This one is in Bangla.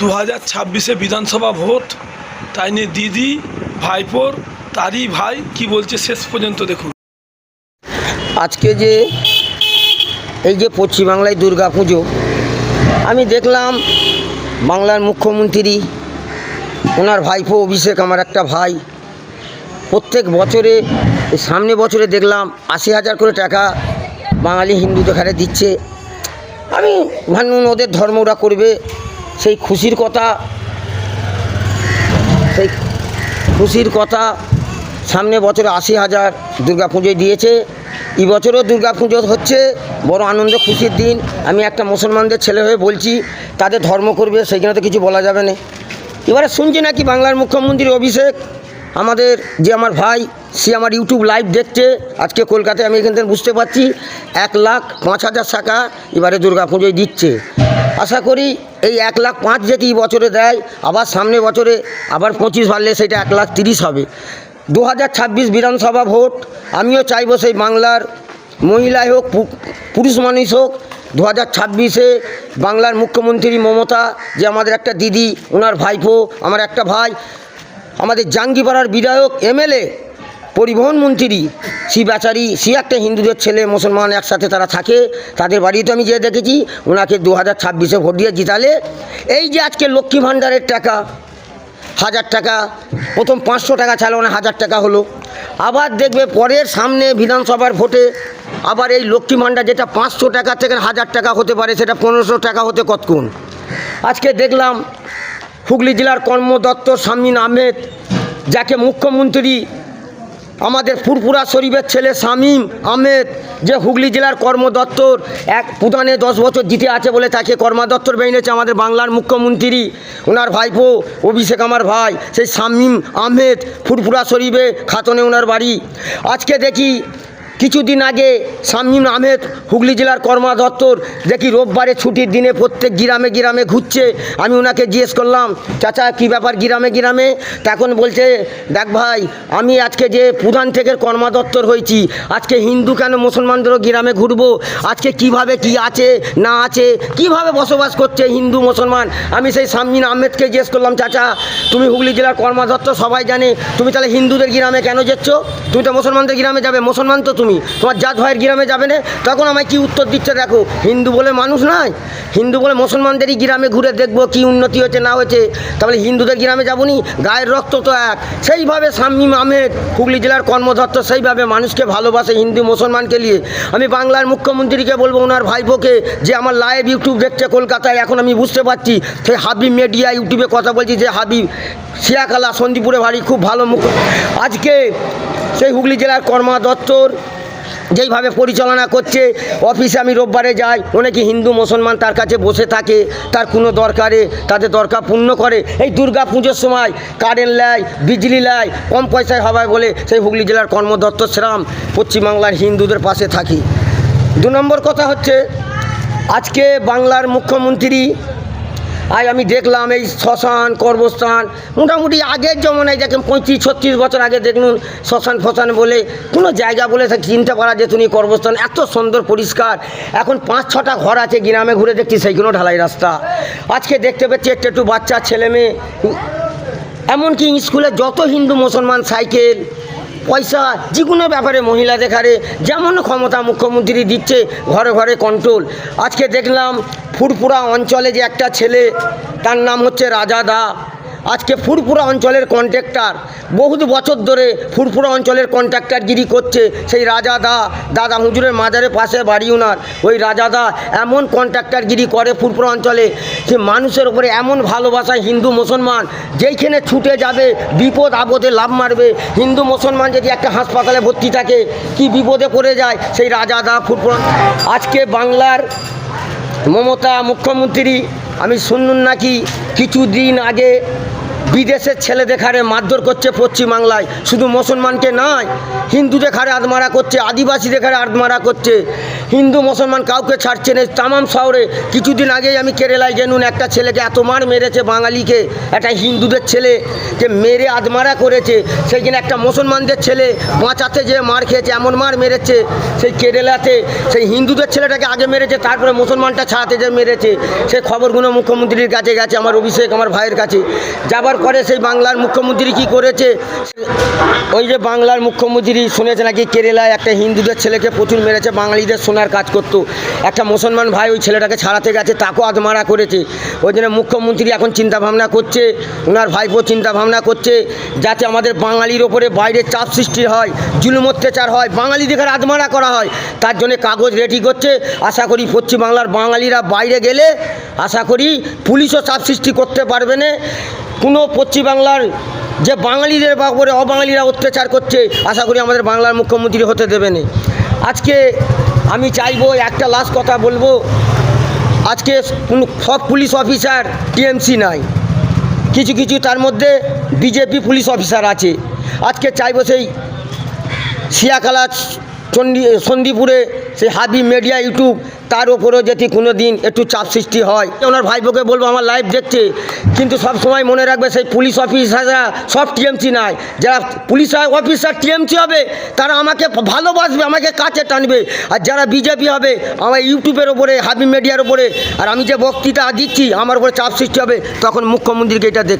দু হাজার ছাব্বিশে বিধানসভা ভোট। তাই নিয়ে দিদি, ভাইপোর, তারই ভাই কি বলছে শেষ পর্যন্ত দেখুন। আজকে যে এই যে পশ্চিমবাংলায় দুর্গা পুজো, আমি দেখলাম বাংলার মুখ্যমন্ত্রী, ওনার ভাইপো অভিষেক, আমার একটা ভাই, প্রত্যেক বছরে, সামনে বছরে দেখলাম আশি হাজার করে টাকা বাঙালি হিন্দুদের ঘাড়ে দিচ্ছে। আমি ভাবলাম ওদের ধর্ম ওরা করবে। সেই খুশির কথা, সেই খুশির কথা সামনে বছরে আশি হাজার দুর্গা পুজোয় দিয়েছে। এই বছরও দুর্গা পুজো হচ্ছে, বড় আনন্দ, খুশির দিন। আমি একটা মুসলমানদের ছেলে হয়ে বলছি, তাদের ধর্ম করবে, সেইখানে তো কিছু বলা যাবে না। এবারে শুনছি নাকি বাংলার মুখ্যমন্ত্রী অভিষেক, আমাদের যে আমার ভাই, সে আমার ইউটিউব লাইভ দেখছে, আজকে কলকাতায় আমি এখান থেকে বুঝতে পারছি, এক লাখ পাঁচ হাজার টাকা এবারে দুর্গা পুজোয় দিচ্ছে। আশা করি এই এক লাখ পাঁচ যেটি বছরে দেয়, আবার সামনে বছরে আবার পঁচিশ বাড়লে সেটা এক লাখ তিরিশ হবে। দু ছাব্বিশ বিধানসভা ভোট, আমিও চাইব সেই বাংলার মহিলাই হোক পুরুষ মানুষ হোক, দু হাজার ছাব্বিশে বাংলার মুখ্যমন্ত্রী মমতা, যে আমাদের একটা দিদি, ওনার ভাইপো, আমার একটা ভাই, আমাদের জাঙ্গিপাড়ার বিধায়ক, এমএলএ, পরিবহন মন্ত্রী সি বেচারি সে একটা হিন্দুদের ছেলে মুসলমান একসাথে তারা থাকে, তাদের বাড়িতে আমি যেয়ে দেখেছি, ওনাকে দু হাজার ছাব্বিশে ভোট দিয়ে জিতালে। এই যে আজকে লক্ষ্মী ভাণ্ডারের টাকা, হাজার টাকা, প্রথম পাঁচশো টাকা ছিল না হাজার টাকা হলো। আবার দেখবে পরের সামনে বিধানসভার ভোটে আবার এই লক্ষ্মী ভাণ্ডার যেটা পাঁচশো টাকা থেকে হাজার টাকা হতে পারে, সেটা পনেরোশো টাকা হতে কতক্ষণ? আজকে দেখলাম হুগলি জেলার কর্ম দত্ত শামীন আহমেদ যাকে মুখ্যমন্ত্রী আমাদের ফুরফুরা শরীফের ছেলে শামীম আহমেদ, যে হুগলি জেলার কর্ম দপ্তর এক প্রধানে দশ বছর জিতে আছে বলে তাকে কর্মদপ্তর বেরিয়েছে আমাদের বাংলার মুখ্যমন্ত্রী। ওনার ভাইপো অভিষেক আমার ভাই, সেই শামীম আহমেদ ফুরফুরা শরীফে খাতনে ওনার বাড়ি। আজকে দেখি কিছুদিন আগে শামীম আহমেদ হুগলি জেলার কর্মা দত্তর দেখি রোববারে ছুটির দিনে প্রত্যেক গ্রামে গ্রামে ঘুরছে। আমি ওনাকে জিজ্ঞেস করলাম, চাচা, কী ব্যাপার গ্রামে গ্রামে? তখন বলছে, দেখ ভাই, আমি আজকে যে প্রধান থেকে কর্মা দত্তর হয়েছি, আজকে হিন্দু কেন মুসলমানদেরও গ্রামে ঘুরবো? আজকে কীভাবে কি আছে, না আছে? কীভাবে বসবাস করছে হিন্দু, মুসলমান? আমি সেই শামীম আহমেদকে জিজ্ঞেস করলাম, চাচা, তুমি হুগলি জেলার কর্মা দত্তর সবাই জানে, তুমি তাহলে হিন্দুদের গ্রামে কেন যাচ্ছ? তুমি তো মুসলমানদের গ্রামে যাবে, মুসলমান তো তুমি। তোমার জাত ভাইয়ের গ্রামে যাবে না? তখন আমায় কি উত্তর দিচ্ছে দেখো? হিন্দু বলে মানুষ নয়। হিন্দু বলে মুসলমানদেরই গ্রামে ঘুরে দেখব কি উন্নতি হচ্ছে না হয়েছে। তাহলে হিন্দুদের গ্রামে যাব নি গায়ের রক্ত তো এক। সেইভাবে শামীম আহমেদ, হুগলি জেলার কর্মদত্ত, সেইভাবে মানুষকে ভালোবাসে হিন্দু মুসলমানকে নিয়ে। আমি বাংলার মুখ্যমন্ত্রীকে বলব, ওনার ভাইপোকে, যে আমার লাইভ ইউটিউব দেখছে কলকাতায়, এখন আমি বুঝতে পারছি সেই হাবিব মিডিয়া ইউটিউবে কথা বলছি, যে হাবিব, শিয়াখালা, সন্দীপুরে বাড়ি খুব ভালো মুখ আজকে সেই হুগলি জেলার কর্মা দত্তর যেইভাবে পরিচালনা করছে, অফিসে আমি রোববারে যাই, অনেকে হিন্দু, মুসলমান তার কাছে বসে থাকে, তার কোনো দরকারে, তাদের দরকার পূর্ণ করে। এই দুর্গা পুজোর সময় কারেন্ট নেয় বিজলি নেয় কম পয়সায় হবায় বলে সেই হুগলি জেলার কর্মদত্ত শ্রাম পশ্চিমবাংলার হিন্দুদের পাশে থাকি। দু নম্বর কথা হচ্ছে, আজকে বাংলার মুখ্যমন্ত্রী আজ আমি দেখলাম এই শ্মশান কর্মস্থান মোটামুটি আগের জমানায় দেখেন পঁয়ত্রিশ, ছত্রিশ বছর আগে দেখুন শ্মশান ফশান বলে কোনো জায়গা বলে চিনতে পারা যেত নি কর্মস্থান এত সুন্দর, পরিষ্কার। এখন পাঁচ, ছটা ঘর আছে, গ্রামে ঘুরে দেখছি সেইগুলো ঢালাই রাস্তা। আজকে দেখতে পাচ্ছি একটু একটু বাচ্চা, ছেলে মেয়ে। এমনকি স্কুলে যত হিন্দু, মুসলমান, সাইকেল পয়সা যে কোনো ব্যাপারে মহিলাদের ঘাড়ে যেমন ক্ষমতা মুখ্যমন্ত্রী দিচ্ছে, ঘরে ঘরে কন্ট্রোল আজকে দেখলাম ফুরপুরা অঞ্চলে যে একটা ছেলে, তার নাম হচ্ছে রাজা দা। আজকে ফুরপুরা অঞ্চলের কন্ট্রাক্টর বহুত বছর ধরে ফুরপুরা অঞ্চলের কন্ট্রাক্টরগিরি করছে, সেই রাজা দা, দাদা হুজুরের মাজারের পাশে বাড়ি ওনার ওই রাজা দা এমন কন্ট্রাক্টরগিরি করে ফুরপুরা অঞ্চলে সে মানুষের উপরে এমন ভালোবাসা হিন্দু মুসলমান, যেইখানে ছুটে যাবে, বিপদ আপদে লাভ মারবে। হিন্দু মুসলমান যদি একটা হাসপাতালে ভর্তি থাকে, কি বিপদে পড়ে যায়? সেই রাজা দা আজকে বাংলার মমতা মুখ্যমন্ত্রী, আমি শুনুন নাকি, কিছুদিন আগে বিদেশের ছেলেদের হারে মারধর করছে পশ্চিমবাংলায়। শুধু মুসলমানকে নয়, হিন্দু দেখারে আদমারা করছে আদিবাসীদের হারে আদমারা করছে। হিন্দু মুসলমান কাউকে ছাড়ছে না। তামাম শহরে কিছুদিন আগেই আমি কেরালায় গেনুন একটা ছেলেকে এত মার মেরেছে বাঙালিকে, একটা হিন্দুদের ছেলে যে মেরে আদমারা করেছে। সেই সেইখানে একটা মুসলমানদের ছেলে বাঁচাতে যে মার খেয়েছে, এমন মার মেরেছে সেই কেরালাতে। সেই হিন্দুদের ছেলেটাকে আগে মেরেছে, তারপরে মুসলমানটা ছাড়াতে যে মেরেছে সেই খবরগুলো মুখ্যমন্ত্রীর কাছে গেছে, আমার অভিষেক, আমার ভাইয়ের কাছে। যাবার পরে সেই বাংলার মুখ্যমন্ত্রী কি করেছে? ওই যে বাংলার মুখ্যমন্ত্রী শুনেছে নাকি, কেরালায় একটা হিন্দুদের ছেলেকে প্রচুর মেরেছে, বাঙালিদের সোনার কাজ করতো। একটা মুসলমান ভাই ওই ছেলেটাকে ছাড়াতে গেছে, তাকেও আদমারা করেছে। ওই জন্য মুখ্যমন্ত্রী এখন চিন্তা ভাবনা করছে, ওনার ভাইপো চিন্তা ভাবনা করছে, যাতে আমাদের বাঙালির ওপরে বাইরে চাপ সৃষ্টি হয়, জুলুম অত্যাচার হয় বাঙালিদের ঘরে আদমারা করা হয়। তার জন্য কাগজ রেডি করছে। আশা করি পশ্চিমবাংলার বাঙালিরা বাইরে গেলে, আশা করি পুলিশও চাপ সৃষ্টি করতে পারবে না। কোনো পশ্চিমবাংলার যে বাঙালিদের উপরে অবাঙালিরা অত্যাচার করছে, আশা করি আমাদের বাংলার মুখ্যমন্ত্রী হতে দেবে না আজকে আমি চাইব, একটা লাস্ট কথা বলব, আজকে কোনো, সব পুলিশ অফিসার টিএমসি নাই। কিছু কিছু তার মধ্যে বিজেপি পুলিশ অফিসার আছে। আজকে চাইব সেই শিয়াখালা চণ্ডী সন্দীপুরে সেই হাবি মিডিয়া ইউটিউব, তার ওপরেও যদি কোনো দিন একটু চাপ সৃষ্টি হয়। ওনার ভাইপোকে বলব, আমার লাইভ দেখছে কিন্তু সব সময় মনে রাখবে সেই পুলিশ অফিসাররা সব টিএমসি নাই। যারা পুলিশ অফিসার টিএমসি হবে, তারা আমাকে ভালোবাসবে, আমাকে কাছে টানবে। আর যারা বিজেপি হবে, আমার ইউটিউবের ওপরে হাবি মিডিয়ার ওপরে আর আমি যে বক্তৃতা দিচ্ছি, আমার উপরে চাপ সৃষ্টি হবে, তখন মুখ্যমন্ত্রীকে এটা দেখতে